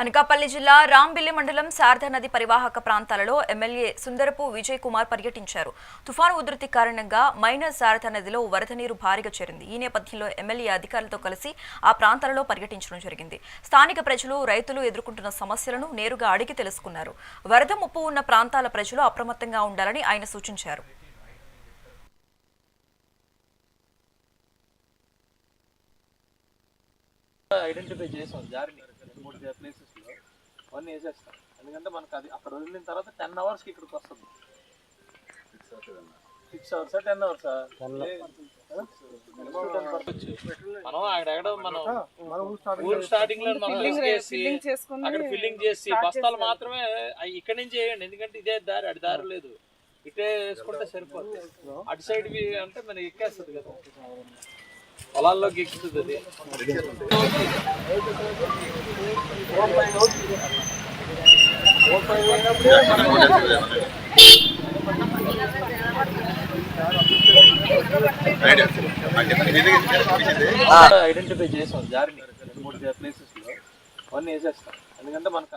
అనకాపల్లి జిల్లా రాంబిల్లి మండలం శారదా నది పరివాహక ప్రాంతాలలో ఎమ్మెల్యే సుందరపు విజయ్ కుమార్ పర్యటించారు. తుఫాను ఉధృతి కారణంగా మైనర్ శారదా నదిలో వరద నీరు భారీగా చేరింది. ఈ నేపథ్యంలో ఎమ్మెల్యే అధికారులతో కలిసి ఆ ప్రాంతాలలో పర్యటించడం జరిగింది. స్థానిక ప్రజలు రైతులు ఎదుర్కొంటున్న సమస్యలను నేరుగా అడిగి తెలుసుకున్నారు. వరద ముప్పు ఉన్న ప్రాంతాల ప్రజలు అప్రమత్తంగా ఉండాలని ఆయన సూచించారు. ఐడెంటిఫై చేసాం జారిని. మూడు ప్లేసెస్లో. అవన్నీ వేసేస్తాం. ఎందుకంటే మనకు అది అక్కడ వదిలిన తర్వాత టెన్ అవర్స్కి ఇక్కడికి వస్తుంది. సిక్స్ అవర్స్ టెన్ అవర్స్ మనం అక్కడ ఎక్కడ మనం ఊరు స్టార్టింగ్లో మనం అక్కడ ఫిల్లింగ్ చేసి బస్తాలు మాత్రమే ఇక్కడ నుంచి వేయండి. ఎందుకంటే ఇదే దారి అటు దారి లేదు. ఇటే వేసుకుంటే సరిపోతుంది అటు సైడ్ అంటే మనకి ఎక్కేస్తుంది కదా. పొలాల్లోకి ఎక్కుతుంది అది. ఐడెంటిఫై చేసాం జారిని. మూడు ప్లేసెస్లో అవన్నీ వేసేస్తాం. ఎందుకంటే మనకు